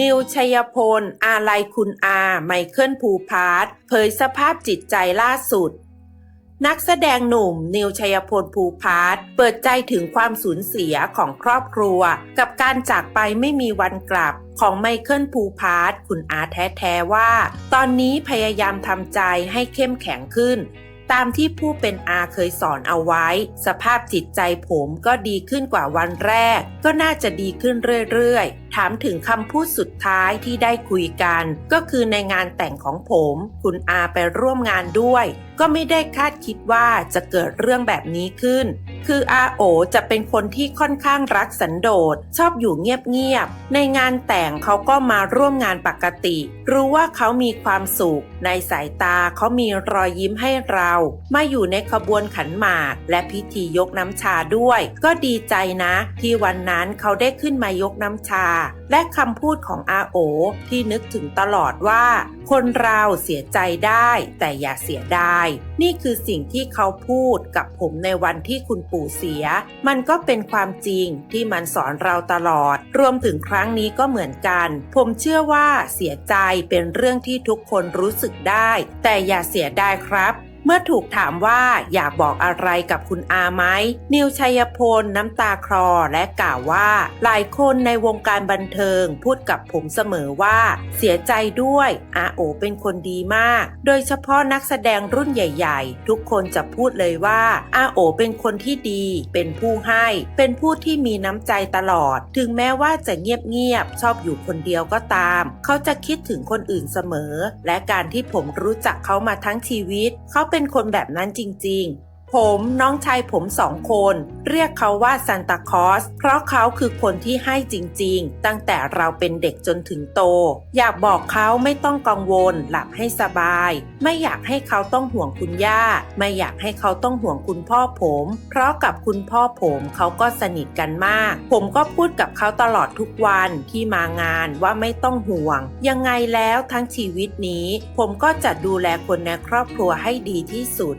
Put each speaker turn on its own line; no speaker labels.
นิวชัยพล อาลัยคุณอา ไมเคิลภูพาร์ทเผยสภาพจิตใจล่าสุด นักแสดงหนุ่ม นิวชัยพลภูพาร์ทเปิดใจถึงความสูญเสียของครอบครัว กับการจากไปไม่มีวันกลับของไมเคิลภูพาร์ทคุณอาแท้ๆว่า ตอนนี้พยายามทำใจให้เข้มแข็งขึ้น ตามที่ผู้เป็นอาเคยสอนเอาไว้ สภาพจิตใจผมก็ดีขึ้นกว่าวันแรก ก็น่าจะดีขึ้นเรื่อยๆ ถามถึงคำพูดสุดท้ายที่ได้คุยกัน ก็คือในงานแต่งของผม คุณอาไปร่วมงานด้วย ก็ไม่ได้คาดคิดว่าจะเกิดเรื่องแบบนี้ขึ้น คืออาโอจะเป็นคนที่ค่อนข้างรักสันโดษ ชอบอยู่เงียบๆ ในงานแต่งเขาก็มาร่วมงานปกติ รู้ว่าเขามีความสุข ในสายตาเขามีรอยยิ้มให้เรามาอยู่ในขบวนขันหมาก และพิธียกน้ำชาด้วย ก็ดีใจนะ ที่วันนั้นเขาได้ขึ้นมายกน้ำชา และคำพูดของอาโอ ที่นึกถึงตลอดว่า คนเราเสียใจได้ แต่อย่าเสียดายนี่คือสิ่งที่เขาพูดกับผมในวันที่คุณปู่เสีย มันก็เป็นความจริงที่มันสอนเราตลอด รวมถึงครั้งนี้ก็เหมือนกัน ผมเชื่อว่าเสียใจเป็นเรื่องที่ทุกคนรู้สึกได้ แต่อย่าเสียดายครับ เมื่อถูกถามว่าอยากบอกอะไรกับคุณอาไหมนิวชัยพลน้ำตาคลอและกล่าวว่า หลายคนในวงการบันเทิงพูดกับผมเสมอว่า เสียใจด้วยอาโอเป็นคนดีมาก โดยเฉพาะนักแสดงรุ่นใหญ่ ๆ ทุกคนจะพูดเลยว่าอาโอเป็นคนที่ดี เป็นผู้ให้ เป็นผู้ที่มีน้ำใจตลอด ถึงแม้ว่าจะเงียบๆชอบอยู่คนเดียวก็ตาม เขาจะคิดถึงคนอื่นเสมอ และการที่ผมรู้จักเขามาทั้งชีวิตเขาเป็นคนแบบนั้นจริง ๆ ผมน้องชายผมสองคน เรียกเขาว่าซันตาคอสเพราะเขาคือคนที่ให้จริงๆ ตั้งแต่เราเป็นเด็กจนถึงโต อยากบอกเขาไม่ต้องกังวลหลับให้สบาย ไม่อยากให้เขาต้องห่วงคุณย่า ไม่อยากให้เขาต้องห่วงคุณพ่อผม เพราะกับคุณพ่อผมเขาก็สนิทกันมาก ผมก็พูดกับเขาตลอดทุกวันที่มางานว่าไม่ต้องห่วง ยังไงแล้วทั้งชีวิตนี้ ผมก็จะดูแลคนในครอบครัวให้ดีที่สุด